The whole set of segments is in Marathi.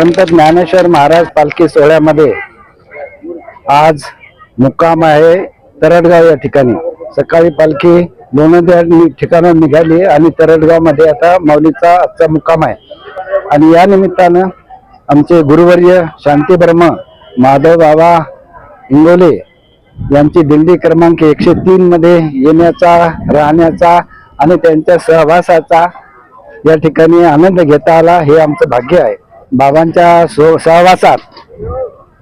संत ज्ञानेश्वर महाराज पालखी सोहळ्यामध्ये आज मुक्काम आहे तरडगाव या ठिकाणी. सकाळी पालखी दोन ठिकाणं निघाली आणि तरडगावमध्ये आता माऊलीचा आजचा मुक्काम आहे. आणि या निमित्तानं आमचे गुरुवर्य शांती ब्रह्म माधव बाबा इंगोले यांची दिंडी क्रमांक एकशे तीन मध्ये येण्याचा राहण्याचा आणि त्यांच्या सहवासाचा या ठिकाणी आनंद घेता आला हे आमचं भाग्य आहे. बाबांच्या सहवासात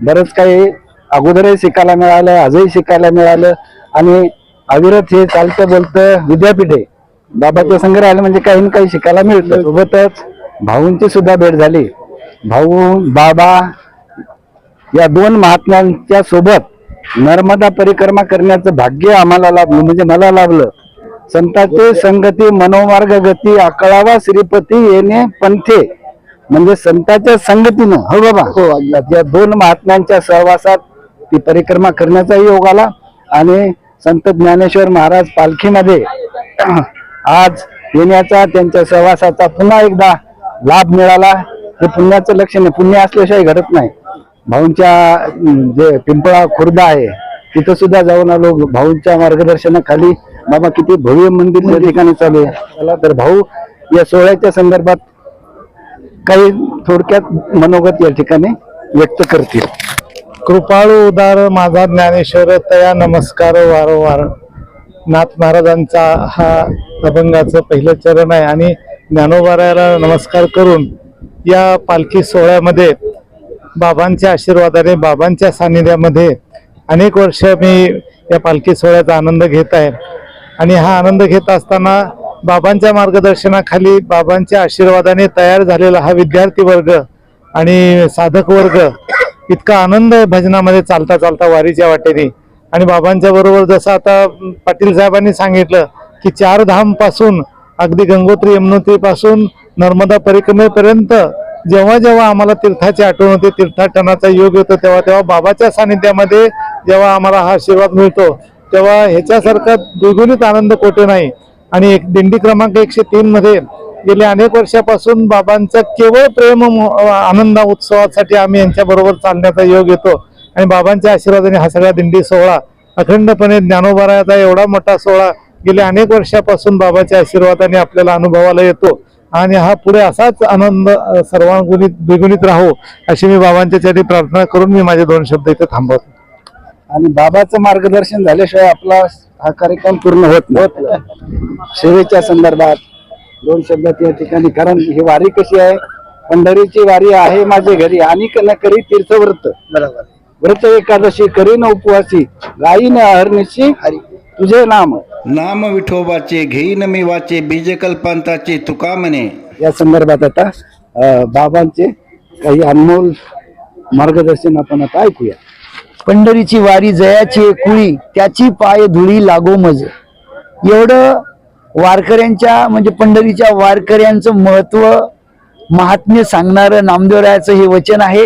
बरंच काही अगोदरही शिकायला मिळालं आजही शिकायला मिळालं. आणि अविरत हे चालतं बोलतं विद्यापीठ आहे. बाबाच्या संग्रहालय राहिलं म्हणजे काही ना काही शिकायला मिळतं. सोबतच भाऊंची सुद्धा भेट झाली. भाऊ बाबा या दोन महात्म्यांच्या सोबत नर्मदा परिक्रमा करण्याचं भाग्य आम्हाला लाभलं म्हणजे मला लाभलं. संताचे संगती मनोमार्ग गती आकळावा श्रीपती येणे पंथे. म्हणजे संतांच्या संगतीनं हो बाबा. हो या दोन महात्म्यांच्या सहवासात ती परिक्रमा करण्याचा योग आला. आणि संत ज्ञानेश्वर महाराज पालखीमध्ये आज येण्याचा त्यांच्या सहवासाचा पुन्हा एकदा लाभ मिळाला. हे पुण्याचं लक्षण आहे पुण्य असल्याशिवाय घडत नाही. भाऊंच्या जे पिंपळा खुर्द आहे तिथं सुद्धा जाऊन आलो. भाऊंच्या मार्गदर्शनाखाली बाबा किती भव्य मंदिर त्या ठिकाणी चालू आहे. तर भाऊ या सोहळ्याच्या संदर्भात काही थोडक्यात मनोगत या ठिकाणी व्यक्त करतील. कृपाळू उदार माझा ज्ञानेश्वर तया नमस्कार वारंवार नाथ महाराजांचा हा अभंगाचं पहिलं चरण आहे आणि ज्ञानोबारायाला नमस्कार करून या पालखी सोहळ्यामध्ये बाबांच्या आशीर्वादाने बाबांच्या सानिध्यामध्ये अनेक वर्ष मी या पालखी सोहळ्याचा आनंद घेत आहे. आणि हा आनंद घेत असताना बाबांच्या मार्गदर्शनाखाली बाबांच्या आशीर्वादाने तयार झालेला हा विद्यार्थी वर्ग आणि साधक वर्ग इतका आनंद आहे भजनामध्ये चालता चालता वारीच्या वाटेने. आणि बाबांच्या बरोबर जसं आता पाटील साहेबांनी सांगितलं की चार धामपासून अगदी गंगोत्री यमुनोत्री पासून नर्मदा परिक्रमेपर्यंत जेव्हा जेव्हा आम्हाला तीर्थाची आठवण होते तीर्थाटनाचा योग येतो तेव्हा तेव्हा बाबाच्या सानिध्यामध्ये जेव्हा आम्हाला हा आशीर्वाद मिळतो तेव्हा ह्याच्यासारखा द्विगुणित आनंद कोठे नाही. आणि एक दिंडी क्रमांक एकशे तीन मध्ये गेल्या अनेक वर्षापासून बाबांचा केवळ प्रेम आनंदा आनंद उत्सवासाठी आम्ही यांच्या बरोबर चालण्याचा योग येतो आणि बाबांच्या आशीर्वादाने हा सगळा दिंडी सोहळा अखंडपणे ज्ञानोबाराचा एवढा मोठा सोहळा गेल्या अनेक वर्षापासून बाबाच्या आशीर्वादाने आपल्याला अनुभवाला येतो. आणि हा पुढे असाच आनंद सर्वांगुणित द्विगुणित राहो अशी मी बाबांच्या प्रार्थना करून मी माझे दोन शब्द इथे थांबवतो. आणि बाबाचं मार्गदर्शन झाल्याशिवाय आपला हा कार्यक्रम पूर्ण होत नाही. सेवेच्या संदर्भात दोन शब्दात या ठिकाणी कारण ही वारी कशी आहे? पंढरीची वारी आहे माझे घरी आणि न करी तीर्थव्रत. बरोबर. व्रत एकादशी करी न उपवासी गायी न अहर्निशी हरी. तुझे नाम. नाम विठोबाचे घेईन मी वाचे बीज कल्पांताचे तुका म्हणे. या संदर्भात आता बाबांचे काही अनमोल मार्गदर्शन आपण आता ऐकूया. पंढरीची वारी जयाची कुळी त्याची पाय धुळी लागो मज. एवढं वारकऱ्यांच्या म्हणजे पंढरीच्या वारकऱ्यांचं महत्त्व महात्म्य सांगणारं नामदेवरायाचं हे वचन आहे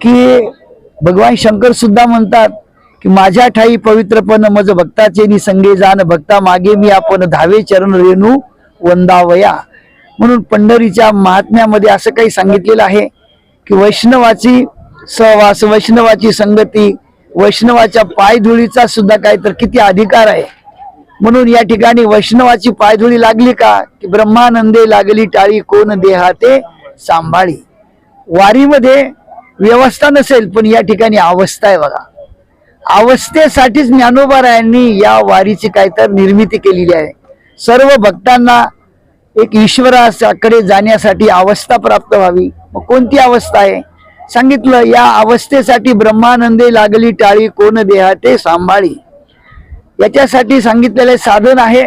की भगवान शंकर सुद्धा म्हणतात की माझ्या ठाई पवित्रपण मज भक्ताचे नि संगे जाण भक्ता मागे मी आपण धावे चरण रेणू वंदावया. म्हणून पंढरीच्या महात्म्यामध्ये असं काही सांगितलेलं आहे की वैष्णवाची सहवास वैष्णवाची संगती वैष्णवाच्या पायधुळीचा सुद्धा काय तर किती अधिकार आहे? म्हणून या ठिकाणी वैष्णवाची पायधुळी लागली का? की ब्रह्मानंदे लागली टाळी कोण देहाते सांभाळी. वारीमध्ये व्यवस्था नसेल पण या ठिकाणी अवस्था आहे बघा. अवस्थेसाठीच ज्ञानोबारायांनी या वारीची काय तर निर्मिती केलेली आहे. सर्व भक्तांना एक ईश्वराकडे जाण्यासाठी अवस्था प्राप्त व्हावी. मग कोणती अवस्था आहे? सांगितलं या अवस्थेसाठी ब्रह्मानंदे लागली टाळी कोण देहाते सांभाळी. याच्यासाठी सांगितलेले साधन आहे.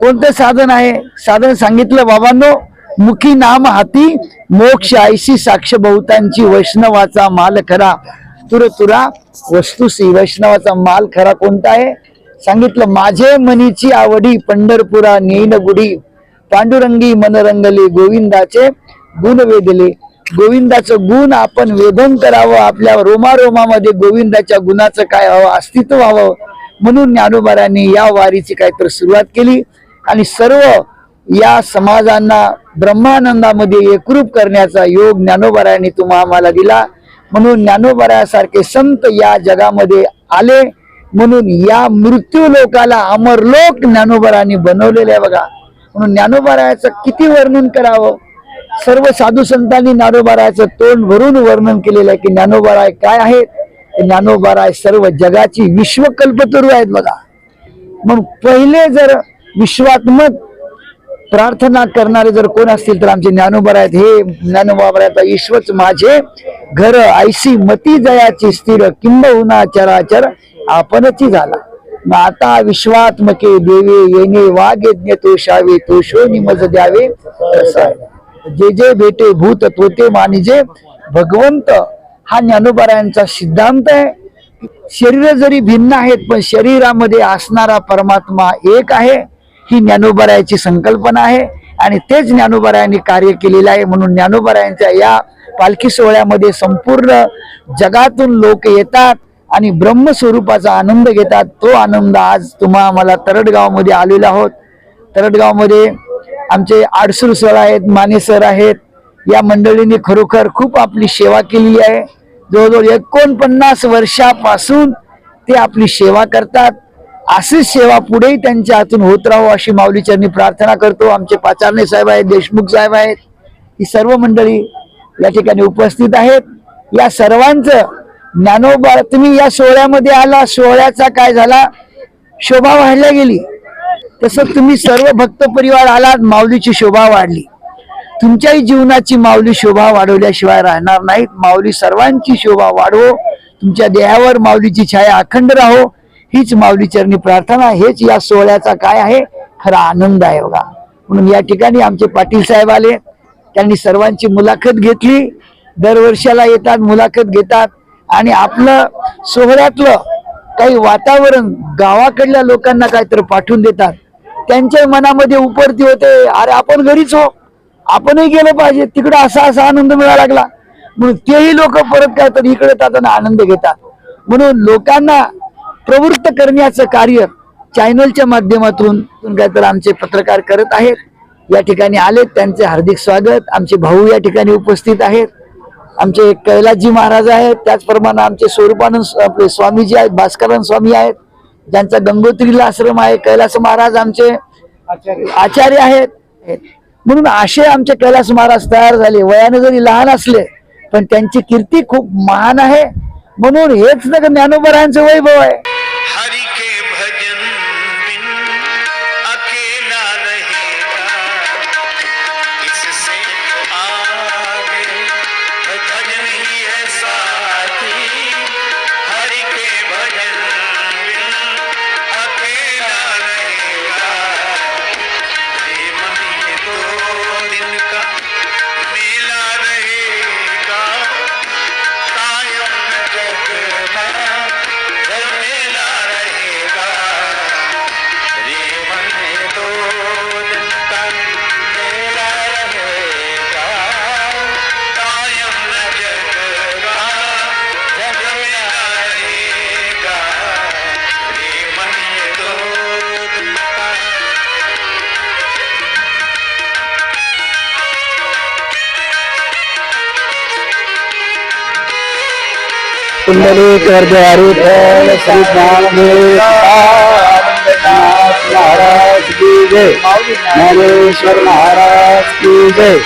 कोणतं साधन आहे? साधन सांगितलं बाबांनो मुखी नाम हाती मोक्ष आयशी साक्ष बहुतांची वैष्णवाचा माल खरा. तुर तुरा वस्तुसी वैष्णवाचा माल खरा कोणता आहे? सांगितलं माझे मनीची आवडी पंढरपुरा नेन गुढी पांडुरंगी मनरंगले गोविंदाचे गुण वेदले गोविंदाचं गुण आपण वेदन करावं आपल्या रोमारोमामध्ये गोविंदाच्या गुणाचं काय हवं अस्तित्व व्हावं म्हणून ज्ञानोबारांनी या वारीची काहीतरी सुरुवात केली. आणि सर्व या समाजांना ब्रह्मानंदामध्ये एकरूप करण्याचा योग ज्ञानोबरायांनी तुम्हा आम्हाला दिला. म्हणून ज्ञानोबरायासारखे संत या जगामध्ये आले. म्हणून या मृत्यू लोकाला अमरलोक ज्ञानोबरांनी बनवलेले आहे बघा. म्हणून ज्ञानोबरायाचं किती वर्णन करावं? सर्व साधू संतांनी ज्ञानोबारायचं तोंड भरून वर्णन केलेलं आहे की ज्ञानोबाराय काय आहेत? ज्ञानोबाराय सर्व जगाची विश्वकल्पतरू आहेत बघा. मग पहिले जर विश्वात्मक प्रार्थना करणारे जर कोण असतील तर आमचे ज्ञानोबर आहेत. हे ज्ञानोबाबराचा ईश्वच माझे घर ऐशी मती जयाची स्थिर किंबहुना चराचर आपणची झाला. मग आता विश्वात्मके देवे येणे वाघ यज्ञ तोषावे तोषो निमज द्यावे असं आहे. जे जे भेटे भूत तोते मानिजे भगवंत हा ज्ञानोबरायांचा सिद्धांत आहे. शरीर जरी भिन्न आहेत पण शरीरामध्ये असणारा परमात्मा एक आहे ही ज्ञानोबरायाची संकल्पना आहे. आणि तेच ज्ञानोबरायांनी कार्य केलेलं आहे म्हणून ज्ञानोबरायांच्या या पालखी सोहळ्यामध्ये संपूर्ण जगातून लोक येतात आणि ब्रह्मस्वरूपाचा आनंद घेतात. तो आनंद आज तुम्हा तरडगावमध्ये आलेला आहोत. तरडगावमध्ये आमचे आडसूर सर आहेत माने सर आहेत या मंडळींनी खरोखर खूप आपली सेवा केली आहे. जवळजवळ एकोणपन्नास वर्षापासून ते आपली सेवा करतात. अशीच सेवा पुढेही त्यांच्या हातून होत राहो अशी माऊलीचरणी प्रार्थना करतो. आमचे पाचारणे साहेब आहेत देशमुख साहेब आहेत ही सर्व मंडळी या ठिकाणी उपस्थित आहेत. या सर्वांचं ज्ञानोबा तुम्ही या सोहळ्यामध्ये आला. सोहळ्याचा काय झाला? शोभा वाढल्या गेली. तसं तुम्ही सर्व भक्त परिवार आलात माऊलीची शोभा वाढली. तुमच्याही जीवनाची माऊली शोभा वाढवल्याशिवाय राहणार नाहीत. माऊली सर्वांची शोभा वाढवो तुमच्या देहावर माऊलीची छाया अखंड राहो. हीच माऊली चरणी प्रार्थना हेच या सोहळ्याचा काय आहे? खरा आनंद आहे बघा. म्हणून या ठिकाणी आमचे पाटील साहेब आले. त्यांनी सर्वांची मुलाखत घेतली. दरवर्षाला येतात मुलाखत घेतात. आणि आपलं सोहळ्यातलं काही वातावरण गावाकडल्या लोकांना काहीतरी पाठवून देतात. त्यांच्या मनामध्ये उपरती होते. अरे आपण घरीच हो आपणही गेलं पाहिजे. तिकडे असा असा आनंद मिळायला लागला. म्हणून तेही लोक परत काय तर इकडे जाताना आनंद घेतात. म्हणून लोकांना प्रवृत्त करण्याचं कार्य चॅनलच्या माध्यमातून काय तर आमचे पत्रकार करत आहेत. या ठिकाणी आलेत. त्यांचे हार्दिक स्वागत. आमचे भाऊ या ठिकाणी उपस्थित आहेत. आमचे कैलासजी महाराज आहेत. त्याचप्रमाणे आमचे स्वरूपानंद आपले स्वामीजी आहेत भास्करन स्वामी आहेत. ज्यांचा गंगोत्रीला आश्रम आहे कैलास महाराज आमचे आचार्य. आहेत. म्हणून असे आमचे कैलास महाराज तयार झाले. वयाने जरी लहान असले पण त्यांची कीर्ती खूप महान आहे. म्हणून हेच ना ज्ञानोबरायांचं वैभव आहे. कुंडली करद्वारी फल श्री ज्ञानदेव महाराज की जय। ज्ञानेश्वर महाराज की जय।